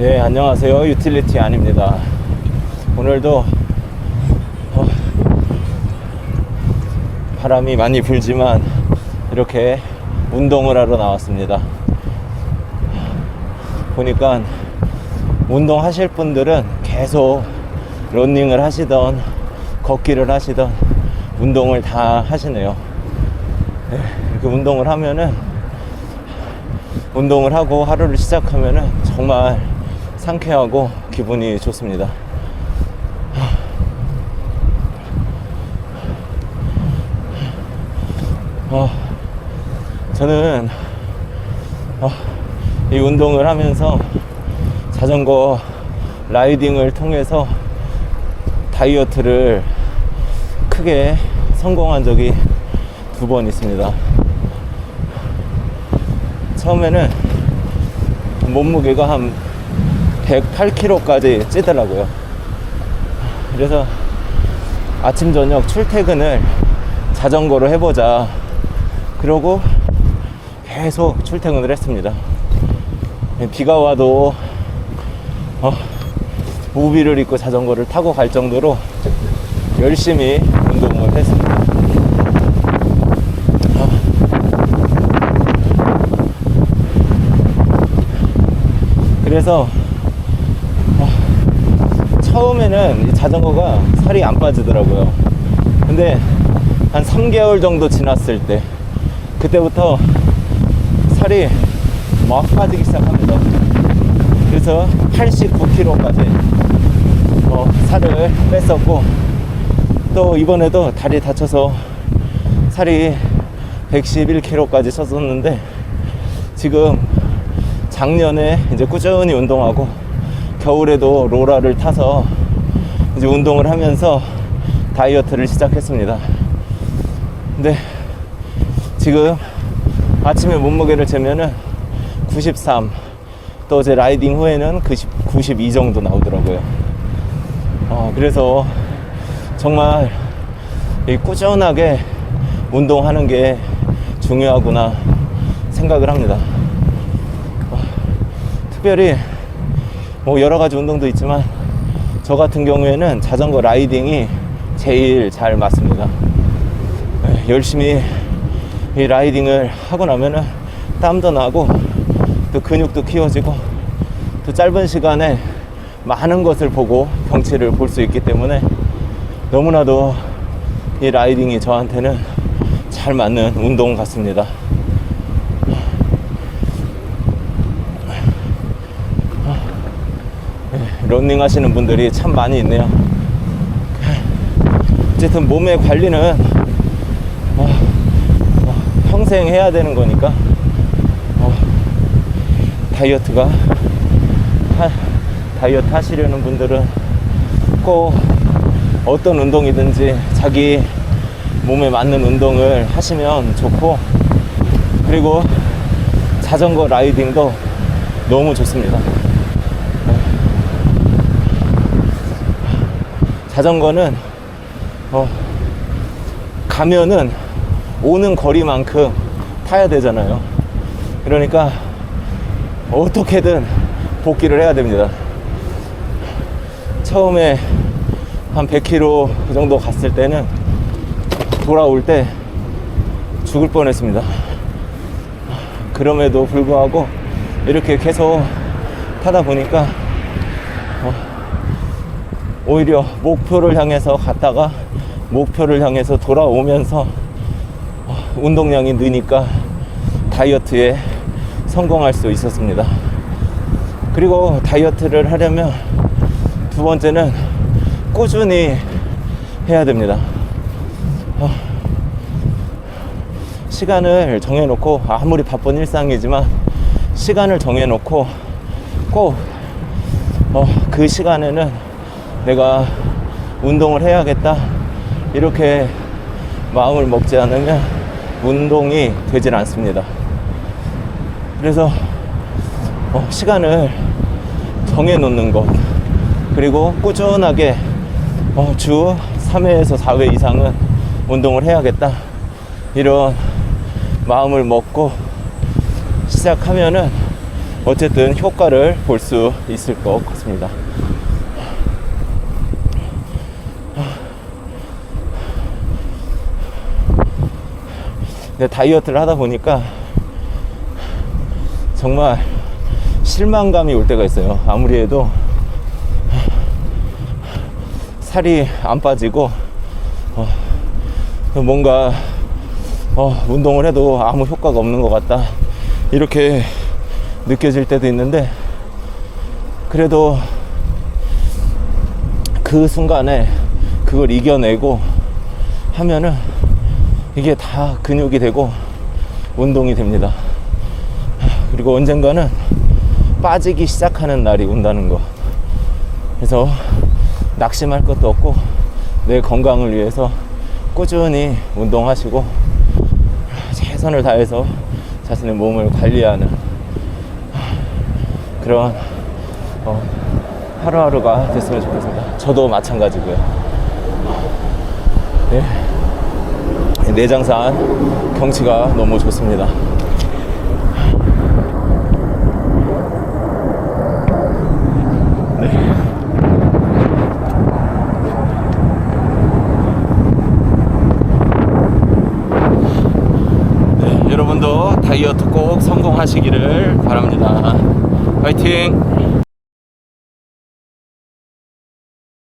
네, 안녕하세요. 유틸리티 아닙니다. 오늘도 어, 바람이 많이 불지만 이렇게 운동을 하러 나왔습니다. 보니까 운동하실 분들은 계속 러닝을 하시던 걷기를 하시던 운동을 다 하시네요. 네, 이렇게 운동을 하면은 운동을 하고 하루를 시작하면은 정말 상쾌하고 기분이 좋습니다. 어, 저는 어, 이 운동을 하면서 자전거 라이딩을 통해서 다이어트를 크게 성공한 적이 두 번 있습니다. 처음에는 몸무게가 한 108kg까지 찌더라고요. 그래서 아침, 저녁 출퇴근을 자전거로 해보자. 그러고 계속 출퇴근을 했습니다. 비가 와도 어, 우비를 입고 자전거를 타고 갈 정도로 열심히 운동을 했습니다. 그래서 어, 처음에는 이 자전거가 살이 안 빠지더라고요. 근데 한 3개월 정도 지났을 때 그때부터 살이 막 빠지기 시작합니다. 그래서 89kg까지 어, 살을 뺐었고 또 이번에도 다리 다쳐서 살이 111kg까지 쪘었는데 지금 작년에 이제 꾸준히 운동하고 겨울에도 로라를 타서 이제 운동을 하면서 다이어트를 시작했습니다. 근데 지금 아침에 몸무게를 재면은 93, 또제 라이딩 후에는 90, 92 정도 나오더라고요. 어, 그래서 정말 이 꾸준하게 운동하는 게 중요하구나 생각을 합니다. 특별히 뭐 여러 가지 운동도 있지만 저 같은 경우에는 자전거 라이딩이 제일 잘 맞습니다. 네, 열심히 이 라이딩을 하고 나면은 땀도 나고 또 근육도 키워지고 또 짧은 시간에 많은 것을 보고 경치를 볼 수 있기 때문에 너무나도 이 라이딩이 저한테는 잘 맞는 운동 같습니다. 런닝 하시는 분들이 참 많이 있네요. 어쨌든 몸의 관리는 어, 어, 평생 해야 되는 거니까 어, 다이어트가 하, 다이어트 하시려는 분들은 꼭 어떤 운동이든지 자기 몸에 맞는 운동을 하시면 좋고 그리고 자전거 라이딩도 너무 좋습니다. 자전거는 어, 가면은 오는 거리만큼 타야 되잖아요. 그러니까 어떻게든 복귀를 해야 됩니다. 처음에 한 100km 그 정도 갔을 때는 돌아올 때 죽을 뻔했습니다. 그럼에도 불구하고 이렇게 계속 타다 보니까 오히려 목표를 향해서 갔다가 목표를 향해서 돌아오면서 어, 운동량이 느니까 다이어트에 성공할 수 있었습니다. 그리고 다이어트를 하려면 두 번째는 꾸준히 해야 됩니다. 어, 시간을 정해놓고 아무리 바쁜 일상이지만 시간을 정해놓고 꼭 어, 그 시간에는 내가 운동을 해야겠다 이렇게 마음을 먹지 않으면 운동이 되질 않습니다. 그래서 어, 시간을 정해 놓는 것 그리고 꾸준하게 어, 주 3회에서 4회 이상은 운동을 해야겠다 이런 마음을 먹고 시작하면은 어쨌든 효과를 볼 수 있을 것 같습니다. 근데 다이어트를 하다 보니까 정말 실망감이 올 때가 있어요. 아무리 해도 살이 안 빠지고 어, 뭔가 어, 운동을 해도 아무 효과가 없는 것 같다. 이렇게 느껴질 때도 있는데 그래도 그 순간에 그걸 이겨내고 하면은 이게 다 근육이 되고 운동이 됩니다. 그리고 언젠가는 빠지기 시작하는 날이 온다는 거. 그래서 낙심할 것도 없고 내 건강을 위해서 꾸준히 운동하시고 최선을 다해서 자신의 몸을 관리하는 그런 어, 하루하루가 됐으면 좋겠습니다. 저도 마찬가지고요. 네. 내장산 경치가 너무 좋습니다. 네, 여러분도 다이어트 꼭 성공하시기를 바랍니다. 화이팅!